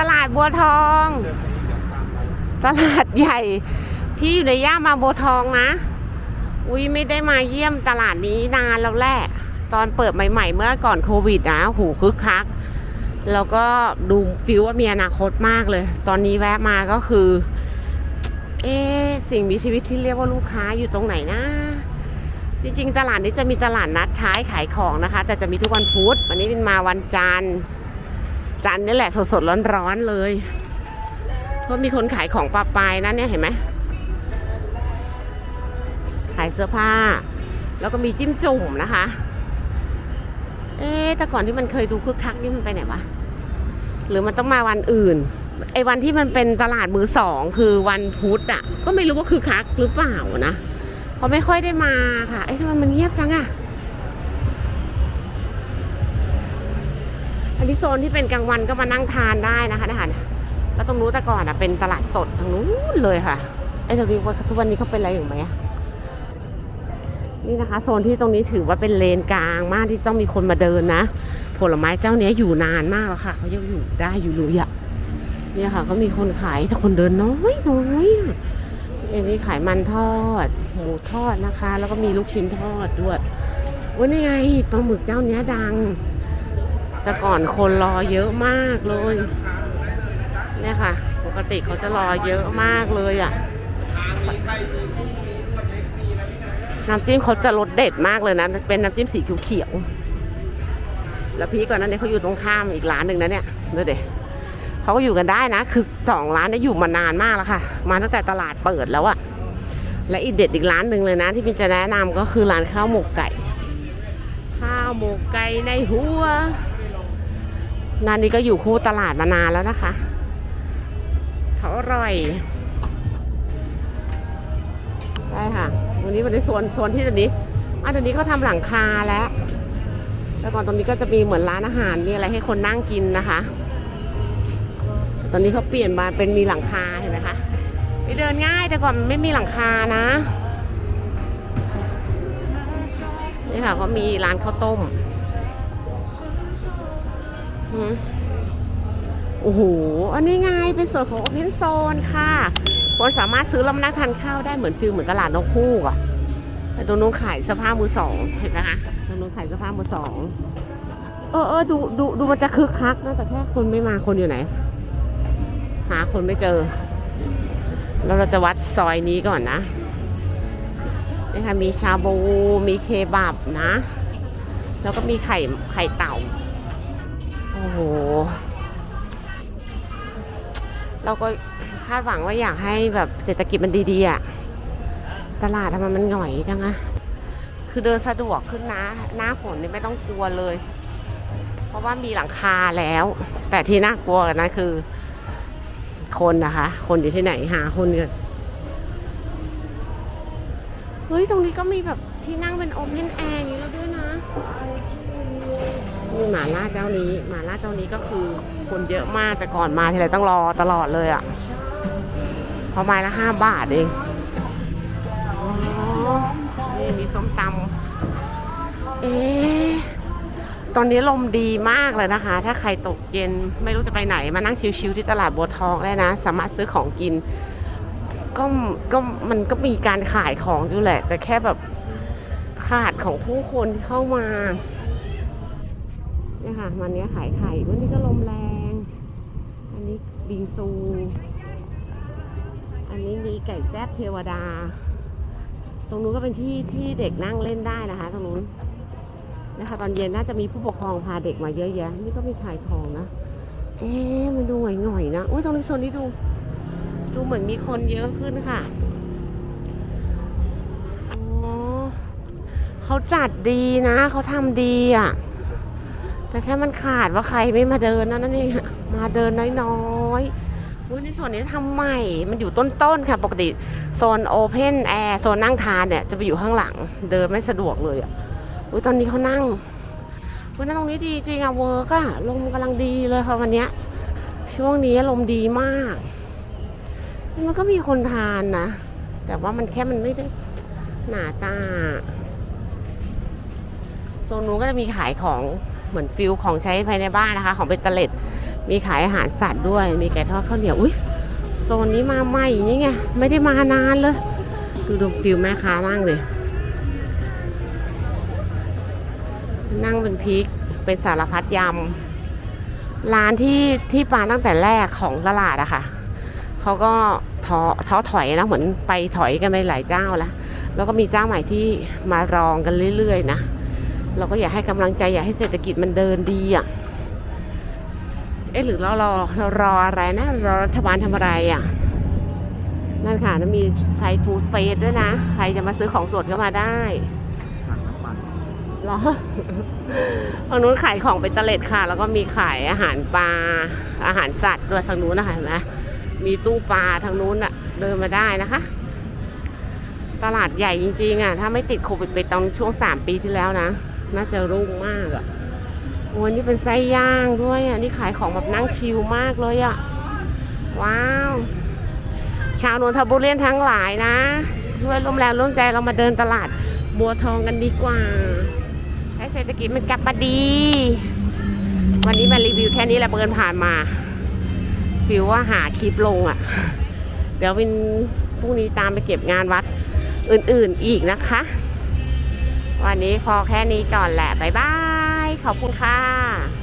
ตลาดบัวทอง ตลาดใหญ่ที่อยู่ในย่านบาบัวทองนะ อุ้ยไม่ได้มาเยี่ยมตลาดนี้นานแล้วแหละ ตอนเปิดใหม่ ๆ เมื่อก่อนโควิดนะหูคึกคัก แล้วก็ดูฟิลว่ามีอนาคตมากเลย ตอนนี้แวะมาก็คือ เอ๊สิ่งมีชีวิตที่เรียกว่าลูกค้าอยู่ตรงไหนนะจริงๆ ตลาดนี้จะมีตลาดนัดท้ายขายของนะคะ แต่จะมีทุกวันพุธวันนี้เป็นมาวันจันทร์ จันนี่แหละสดๆร้อนๆเลยก็มีคนขายของปลาปลายนะเนี่ยเห็นไหมขายเสื้อผ้า แล้วก็มีจิ้มจุ่มนะคะ เอ๊แต่ก่อนที่มันเคยดูคึกคักนี่มันไปไหนวะหรือมันต้องมาวันอื่นไอ้วันที่มันเป็นตลาดมือสองคือวันพุธอะ ก็ไม่รู้ว่าคือคักหรือเปล่านะเพราะไม่ค่อยได้มาค่ะไอ้ทำไมมันเงียบจังอะ อันนี้โซนที่เป็นกลางวันก็มานั่งทานได้นะคะนะคะแล้วตรงนู้นแต่ก่อนอะเป็นตลาดสดทางนู้นเลยค่ะไอ้ตรงนี้ว่าทุกวันนี้เขาเป็นอะไรอยู่ไหมนี่นะคะโซนที่ตรงนี้ถือว่าเป็นเลนกลางมากที่ต้องมีคนมาเดินนะ ผลไม้เจ้าเนี้ยอยู่นานมากแล้วค่ะเขายังอยู่ได้อยู่เลยอะเนี่ยค่ะก็มีคนขายแต่คนเดินน้อยน้อยอันนี้ขายมันทอดหมูทอดนะคะ แล้วก็มีลูกชิ้นทอดด้วยวันนี้ไงปลาหมึกเจ้าเนี้ยดัง แต่ก่อนคนรอเยอะมากเลยเนี่ยค่ะ ปกติเขาจะรอเยอะมากเลยอะ่ะน้ำจิ้มเขาจะรสเด็ดมากเลยนะ เป็นน้ำจิ้มสีเขียวๆแล้วพี่ก่อนนั้นเนี่ยเขาอยู่ตรงข้ามอีกร้านหนึ่งนะเนี่ยดูเด็เขาก็อยู่กันได้นะ คือสองร้านนี่ยอยู่มานานมากแล้วค่ะ มาตั้งแต่ตลาดเปิดแล้วอะและอีกเด็ดอีกร้านหนึ่งเลยนะ ที่พี่จะแนะนำก็คือร้านข้าวหมกไก่ ข้าวหมกไก่ในหัว ร้านนี้ก็อยู่คู่ตลาดมานานแล้วนะคะ เขาอร่อย ได้ค่ะ วันนี้วันนี้โซนโซนที่ตรงนี้อะเดี๋ยวนี้เขาทำหลังคาแล้ว แล้วก่อนตรงนี้ก็จะมีเหมือนร้านอาหารมีอะไรให้คนนั่งกินนะคะ ตอนนี้เขาเปลี่ยนมาเป็นมีหลังคาเห็นไหมคะไปเดินง่ายแต่ก่อนไม่มีหลังคานะ นี่ค่ะก็มีร้านข้าวต้ม โอ้โห อันนี้ไง เป็นส่วนของ Open Zone ค่ะ คนสามารถซื้อแล้วมานั่งทานข้าวได้เหมือนฟิลเหมือนตลาดนกคู่อะแต่ตรงนู้นขายเสื้อผ้ามือสองเห็นไหมคะ ตรงนู้นขายเสื้อผ้ามือสอง เออเออดูดูดูมันจะคึกคักนะแต่แค่คนไม่มาคนอยู่ไหน หาคนไม่เจอ แล้วเราจะวัดซอยนี้ก่อนนะนี่ค่ะมีชาบู มีเคบับนะ แล้วก็มีไข่ไข่เต่า อ้โห เราก็คาดหวังว่าอยากให้แบบเศรษฐกิจมันดีๆอะตลาดทำไมมันหง่อยจังอะคือเดินสะดวกขึ้นนะ หน้าฝนนี่ไม่ต้องกลัวเลย เพราะว่ามีหลังคาแล้ว แต่ที่น่ากลัวกันนะคือ คนนะคะ คนอยู่ที่ไหนหาคนกันเฮ้ย ตรงนี้ก็มีแบบที่นั่งเป็นโอเพนแอร์อย่างนี้แล้วด้วยนะ นี่หมาล่าเจ้านี้หมาล่าเจ้านี้ก็คือคนเยอะมากแต่ก่อนมาทีไรต้องรอตลอดเลยอะ่ะเพราะไม้ละห้าบาทเองอนี่มีส้มตำเอ๊ะตอนนี้ลมดีมากเลยนะคะ ถ้าใครตกเย็นไม่รู้จะไปไหนมานั่งชิวๆที่ตลาดบัวทองได้นะ สามารถซื้อของกิน ก็ก็มันก็มีการขายของอยู่แหละ แต่แค่แบบขาดของผู้คนเข้ามา วันนี้ขายไข่ วันนี้ก็ลมแรง อันนี้บิงซู อันนี้มีไก่แซ่บเทวดา ตรงนู้นก็เป็นที่ที่เด็กนั่งเล่นได้นะคะ ตรงนู้นนะคะตอนเย็นน่าจะมีผู้ปกครองพาเด็กมาเยอะแยะ นี่ก็มีขายของนะ เอ๊ะมันดูหง่อยๆนะอุ้ยตรงนี้โซนนี้ดู ดูเหมือนมีคนเยอะขึ้นค่ะอ๋อเขาจัดดีนะ เขาทำดีอะ แต่แค่มันขาดว่าใครไม่มาเดินนั่นนั่นเองมาเดินน้อยๆอุ้ยในส่วนนี้ทำใหม่ มันอยู่ต้นๆค่ะ ปกติโซนโอเพนแอร์โซนนั่งทานเนี่ยจะไปอยู่ข้างหลัง เดินไม่สะดวกเลยอะอุ้ยตอนนี้เขานั่งอุ้ยนั่งตรงนี้ดีจริงอะเวิร์กอะลมกำลังดีเลยค่ะวันเนี้ยช่วงนี้ลมดีมากมันก็มีคนทานนะ แต่ว่ามันแค่มันไม่ได้หนาตาโซนนู้นก็จะมีขายของ เหมือนฟิลของใช้ภายในบ้านนะคะ ของเบตเตอร์เล็ดมีขายอาหารสัตว์ด้วย มีไก่ทอดข้าวเหนียวอุ้ยโซนนี้มาใหม่นี่ไงไม่ได้มานานเลยดูดูฟิลแม่ค้านั่งเลยนั่งเป็นพริกเป็นสารพัดยำร้านที่ที่ปาตั้งแต่แรกของตลาดอะค่ะเขาก็ท้อท้อถอยนะเหมือนไปถอยกันไปหลายเจ้าแล้วแล้วก็มีเจ้าใหม่ที่มารองกันเรื่อยๆนะ เราก็อยากให้กำลังใจอยากให้เศรษฐกิจมันเดินดีอะเอ๊ะหรือเรารอเรารออะไรนะรอรัฐบาลทำอะไรอะนั่นค่ะแล้วมีไทยฟู้ดเฟสด้วยนะ ใครจะมาซื้อของสดก็มาได้ถังน้ำมันเหรอทางนู้นขายของเป็นตะเล็ดค่ะ แล้วก็มีขายอาหารปลาอาหารสัตว์ด้วยทางนู้นนะคะเห็นไหมมีตู้ปลาทางนู้นอะเดินมาได้นะคะ ตลาดใหญ่จริงๆอะถ้าไม่ติดโควิดไปตอนช่วงสามปีที่แล้วนะ น่าจะรุ่งมากอะโอ้นี่เป็นไส้ย่างด้วยอะ นี่ขายของแบบนั่งชิลมากเลยอะ ว้าว ชาวนนทบุรีทั้งหลายนะด้วยร่วมแรงร่วมใจเรามาเดินตลาดบัวทองกันดีกว่า ให้เศรษฐกิจมันกลับมาดี วันนี้มารีวิวแค่นี้แหละเบินผ่านมา ฟิลว่าหาคลิปลงอะ่ะ เดี๋ยววินพรุ่งนี้ตามไปเก็บงานวัดอื่นๆอีกนะคะ วันนี้พอแค่นี้ก่อนแหละ บ๊ายบาย ขอบคุณค่ะ